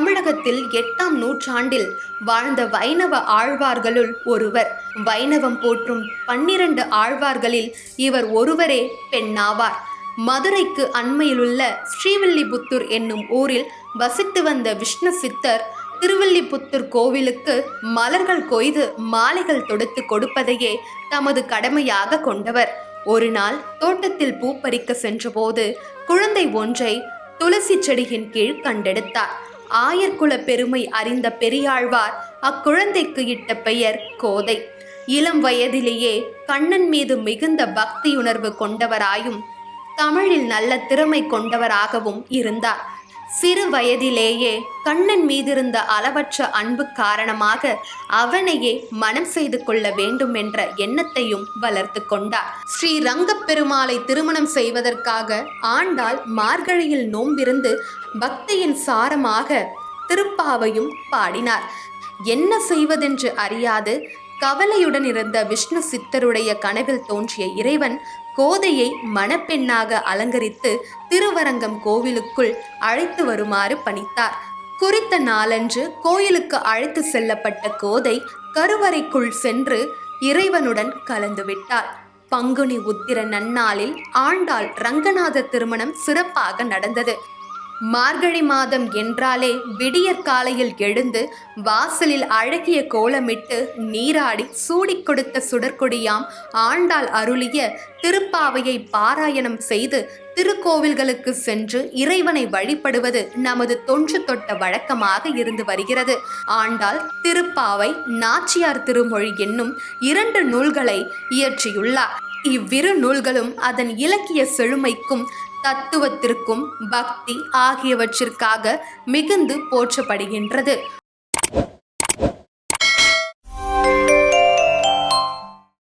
தமிழகத்தில் எட்டாம் நூற்றாண்டில் வாழ்ந்த வைணவ ஆழ்வார்களுள் ஒருவர். வைணவம் போற்றும் பன்னிரண்டு ஆழ்வார்களில் இவர் ஒருவரே பெண்ணாவார். மதுரைக்கு அண்மையிலுள்ள ஸ்ரீவில்லிபுத்தூர் என்னும் ஊரில் வசித்து வந்த விஷ்ணு சித்தர் திருவில்லிபுத்தூர் கோவிலுக்கு மலர்கள் கொய்து மாலைகள் தொடுத்து கொடுப்பதையே தமது கடமையாக கொண்டவர். ஒரு நாள் தோட்டத்தில் பூப்பறிக்க சென்றபோது குழந்தை ஒன்றை துளசி செடியின் கீழ் கண்டெடுத்தார். ஆயர்குல பெருமை அறிந்த பெரியாழ்வார் அக்குழந்தைக்கு இட்ட பெயர் கோதை. இளம் வயதிலேயே கண்ணன் மீது மிகுந்த பக்தியுணர்வு கொண்டவராயும் தமிழில் நல்ல திறமை கொண்டவராகவும் இருந்தார். சிறு வயதிலேயே கண்ணன் மீதிருந்த அளவற்ற அன்பு காரணமாக அவனையே மனம் செய்து கொள்ள வேண்டும் என்ற எண்ணத்தையும் வளர்த்து கொண்டார். ஸ்ரீ ரங்கப்பெருமாளை திருமணம் செய்வதற்காக ஆண்டாள் மார்கழியில் நோம்பிருந்து பக்தியின் சாரமாக திருப்பாவையும் பாடினார். என்ன செய்வதென்று அறியாது கவலையுடன் இருந்த விஷ்ணு சித்தருடைய கனவில் தோன்றிய இறைவன் கோதையை மணப்பெண்ணாக அலங்கரித்து திருவரங்கம் கோவிலுக்குள் அழைத்து வருமாறு பணித்தார். குறித்த நாளன்று கோயிலுக்கு அழைத்து செல்லப்பட்ட கோதை கருவறைக்குள் சென்று இறைவனுடன் கலந்துவிட்டார் பங்குனி உத்திர நன்னாளில் ஆண்டாள் ரங்கநாத திருமணம் சிறப்பாக நடந்தது. மார்கழி மாதம் என்றாலே விடியற் காலையில் எழுந்து வாசலில் அழகிய கோலமிட்டு நீராடி சூடிக் கொடுத்த சுடற்கொடியாம் ஆண்டாள் அருளிய திருப்பாவையை பாராயணம் செய்து திருக்கோவில்களுக்கு சென்று இறைவனை வழிபடுவது நமது தொன்று தொட்ட வழக்கமாக இருந்து வருகிறது. ஆண்டாள் திருப்பாவை நாச்சியார் திருமொழி என்னும் இரண்டு நூல்களை இயற்றியுள்ளார். இவ்விரு நூல்களும் அதன் இலக்கிய செழுமைக்கும் தத்துவத்திற்கும் பக்தி ஆகியவற்றிற்காக மிகுந்து போற்றப்படுகின்றது.